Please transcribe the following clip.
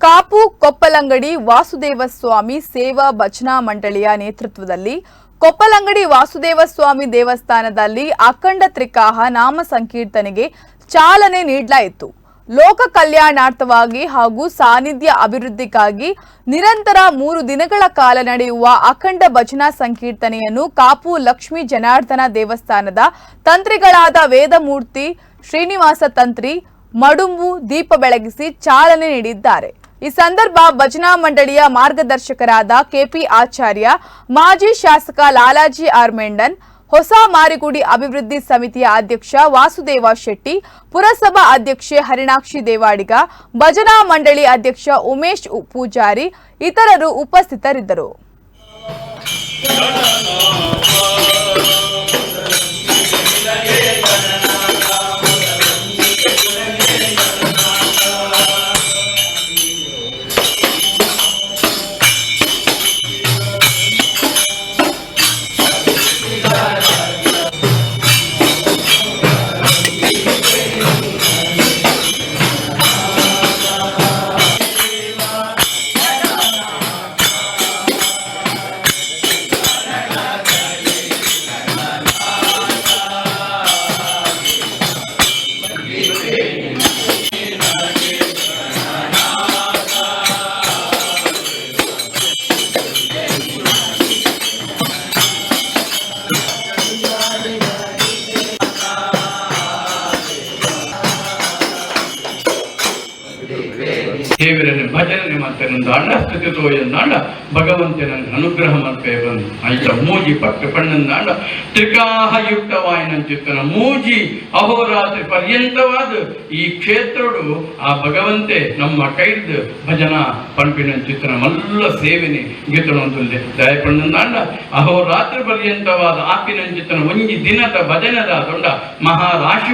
ಕಾಪು ಕೊಪ್ಪಲಂಗಡಿ ವಾಸುದೇವ ಸ್ವಾಮಿ ಸೇವಾ ಭಜನಾ ಮಂಡಳಿಯ ನೇತೃತ್ವದಲ್ಲಿ ಕೊಪ್ಪಲಂಗಡಿ ವಾಸುದೇವ ಸ್ವಾಮಿ ದೇವಸ್ಥಾನದಲ್ಲಿ ಅಖಂಡ ತ್ರಿಕಾಹ ನಾಮ ಸಂಕೀರ್ತನೆಗೆ ಚಾಲನೆ ನೀಡಲಾಯಿತು. ಲೋಕ ಕಲ್ಯಾಣಾರ್ಥವಾಗಿ ಹಾಗೂ ಸಾನ್ನಿಧ್ಯ ಅಭಿವೃದ್ಧಿಗಾಗಿ ನಿರಂತರ ಮೂರು ದಿನಗಳ ಕಾಲ ನಡೆಯುವ ಅಖಂಡ ಭಜನಾ ಸಂಕೀರ್ತನೆಯನ್ನು ಕಾಪು ಲಕ್ಷ್ಮೀ ಜನಾರ್ದನ ದೇವಸ್ಥಾನದ ತಂತ್ರಿಗಳಾದ ವೇದಮೂರ್ತಿ ಶ್ರೀನಿವಾಸ ತಂತ್ರಿ ಮಡುಂಬು ದೀಪ ಬೆಳಗಿಸಿ ಚಾಲನೆ ನೀಡಿದ್ದಾರೆ. ಈ ಸಂದರ್ಭ ಭಜನಾ ಮಂಡಳಿಯ ಮಾರ್ಗದರ್ಶಕರಾದ ಕೆಪಿ ಆಚಾರ್ಯ, ಮಾಜಿ ಶಾಸಕ ಲಾಲಾಜಿ ಆರ್ ಮೆಂಡನ್, ಹೊಸ ಮಾರಿಗುಡಿ ಅಭಿವೃದ್ಧಿ ಸಮಿತಿಯ ಅಧ್ಯಕ್ಷ ವಾಸುದೇವ ಶೆಟ್ಟಿ, ಪುರಸಭಾ ಅಧ್ಯಕ್ಷೆ ಹರಿಣಾಕ್ಷಿ ದೇವಾಡಿಗ, ಭಜನಾ ಮಂಡಳಿ ಅಧ್ಯಕ್ಷ ಉಮೇಶ್ ಪೂಜಾರಿ, ಇತರರು ಉಪಸ್ಥಿತರಿದ್ದರು. ದೇವರನ್ನು ಭಜನೆ ಮತ್ತೆ ನಂದು ಅಣ್ಣ ಸ್ತುತಿತೋ ಎಂದಾಂಡ ಭಗವಂತನ ಅನುಗ್ರಹ ಮತ್ತೆ ಬಂದು ಆಯ್ತ ಮೂಜಿ ಪಕ್ಕ ಪಣ್ಣಂದಾಂಡ ತ್ರಿಕಾಹಯುಕ್ತವಾಯಿನಂಚಿತ್ತನ ಮೂಜಿ ಅಹೋರಾತ್ರಿ ಪರ್ಯಂತವಾದ ಈ ಕ್ಷೇತ್ರಡು ಆ ಭಗವಂತೆ ನಮ್ಮ ಕೈದ್ ಭಜನಾ ಪಂಪಿನ ಚಿತ್ರನ ಮಲ್ಲ ಸೇವೆನೆ ಗೀತನೊಂದುಲ್ಲೆ ದಯ ಪಣ್ಣಂದಾಂಡ ಅಹೋರಾತ್ರಿ ಪರ್ಯಂತವಾದ ಆಪಿನ ಚಿತ್ರನ ಒಂಜಿ ದಿನದ ಭಜನದ ದೊಡ್ಡ ಮಹಾರಾಶಿ